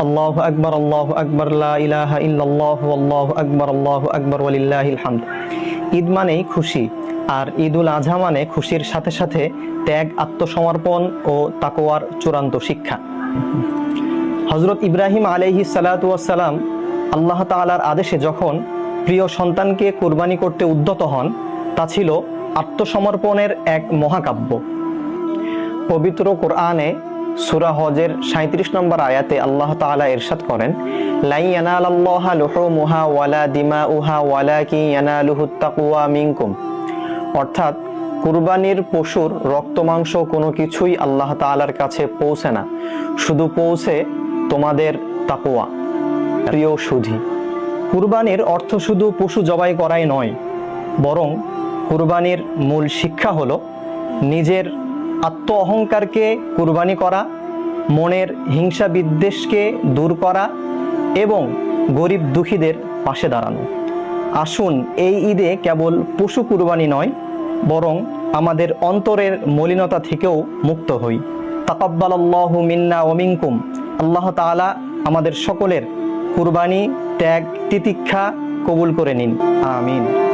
আল্লাহ আকবর আল্লাহ আকবর ইলাহা ইল্লাল্লাহ আল্লাহ আকবর আল্লাহ আকবর, ওয়ালিল্লাহিল হামদ। ঈদ মানেই খুশি আর ঈদ উল আজহা মানে খুশির সাথে সাথে ত্যাগ, আত্মসমর্পণ ও তাকোয়ার চূড়ান্ত শিক্ষা। হজরত ইব্রাহিম আলাইহি সালাম আল্লাহ তাআলার আদেশে যখন প্রিয় সন্তানকে কোরবানি করতে উদ্যত হন, তা ছিল আত্মসমর্পণের এক মহাকাব্য। পবিত্র কোরআনে সুরা হজের সাঁত্রিশ নম্বর আয়াতে আল্লাহ তাআলা ইরশাদ করেন লাই ওয়ালা অর্থাৎ, কুরবানির পশুর রক্ত, মাংস কোনো কিছুই আল্লাহ তাআলার কাছে পৌঁছে না, শুধু পৌঁছে তোমাদের তাকওয়া প্রিয় সুধি। কুরবানির অর্থ শুধু পশু জবাই করাই নয়, বরং কুরবানির মূল শিক্ষা হলো নিজের আত্ম অহংকারকে কুরবানি করা, মনের হিংসা বিদ্বেষকে দূর করা এবং গরিব দুঃখীদের পাশে দাঁড়ানো। আসুন, এই ঈদে কেবল পশু কুরবানি নয়, বরং আমাদের অন্তরের মলিনতা থেকেও মুক্ত হই। তাকাব্বালাল্লাহু মিন্না ওমিনকুম আল্লাহ তাআলা আমাদের সকলের কুরবানি, ত্যাগ, তিতিক্ষা কবুল করে নিন। আমিন।